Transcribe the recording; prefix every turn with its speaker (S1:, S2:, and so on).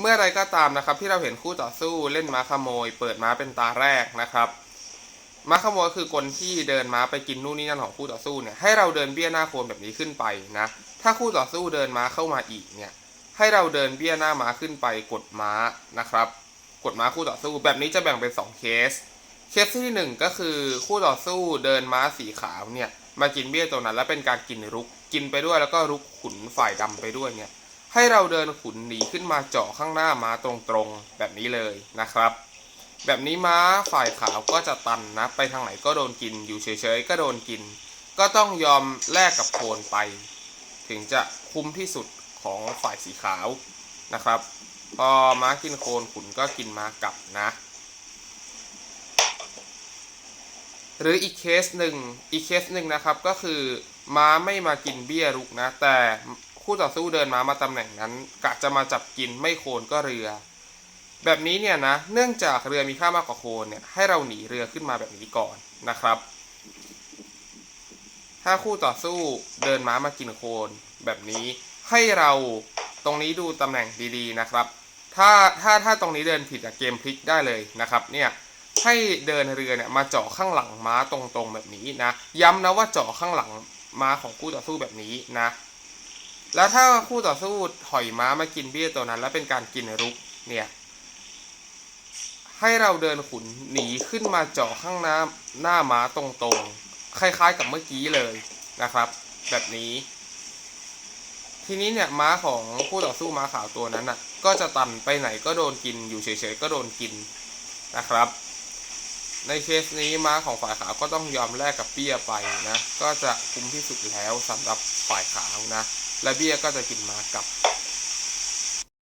S1: เมื่อไรก็ตามนะครับ ที่เราเห็นคู่ต่อสู้เล่นม้าขโมย เปิดม้าเป็นตาแรกนะครับม้าขโมยคือคนที่เดินม้าไปกินนู่นนี่นั่นของคู่ต่อสู้เนี่ยให้เราเดินเบี้ยหน้าโคนแบบนี้ขึ้นไปนะถ้าคู่ต่อสู้เดินม้าเข้ามาอีกเนี่ยให้เราเดินเบี้ยหน้าม้าขึ้นไปกดม้านะครับ กดม้าคู่ต่อสู้แบบนี้จะแบ่งเป็นสองเคสเคสที่หนึ่งก็คือคู่ต่อสู้เดินม้าสีขาวเนี่ยมากินเบี้ยตัวนั้น แล้วเป็นการกินรุกกินไปด้วยแล้วก็รุกขุนฝ่ายดำไปด้วยเนี่ย ให้เราเดินขุนหนีขึ้นมาเจาะข้างหน้าม้าตรงๆ แบบนี้เลยนะครับ แบบนี้ม้าฝ่ายขาวก็จะตันนะ ไปทางไหนก็โดนกิน อยู่เฉยๆก็โดนกิน ก็ต้องยอมแลกกับโคนไป ถึงจะคุ้มที่สุดของฝ่ายสีขาวนะครับ พอม้ากินโคนขุนก็กินม้ากลับนะ หรืออีกเคสหนึ่งอีกเคสหนึ่งนะครับก็คือม้าไม่มากินเบี้ยรุกนะ แต่ คู่ต่อสู้เดินม้ามาตำแหน่งนั้น กะจะมาจับกินไม่โคนก็เรือ แบบนี้เนี่ยนะ เนื่องจากเรือมีค่ามากกว่าโคนเนี่ยให้เราหนีเรือขึ้นมาแบบนี้ก่อนนะครับ ถ้าคู่ต่อสู้เดินม้ามากินโคน แบบนี้ให้เราตรงนี้ดูตำแหน่งดีๆนะครับ ถ้าถ้าถ้าตรงนี้เดินผิดเกมพลิกได้เลยนะครับเนี่ยให้เดินเรือเนี่ยมาเจาะข้างหลังม้าตรงๆแบบนี้นะ ย้ำนะว่าเจาะข้างหลังม้าของคู่ต่อสู้แบบนี้นะ แล้วถ้าคู่ต่อสู้ถอยม้ามากินเบี้ยตัวนั้น แล้วเป็นการกินรุกเนี่ย ให้เราเดินขุนหนีขึ้นมาเจาะข้างหน้าหน้าม้าตรงๆ คล้ายๆกับเมื่อกี้เลยนะครับ แบบนี้ ทีนี้เนี่ยม้าของคู่ต่อสู้ม้าขาวตัวนั้นน่ะ ก็จะตันไปไหนก็โดนกินอยู่เฉยๆก็โดนกินนะครับ ในเคสนี้ม้าของฝ่ายขาวก็ต้องยอมแลกกับเบี้ยไปนะ ก็จะคุ้มที่สุดแล้วสำหรับฝ่ายขาวนะ และเบี้ยก็จะกินมากลับ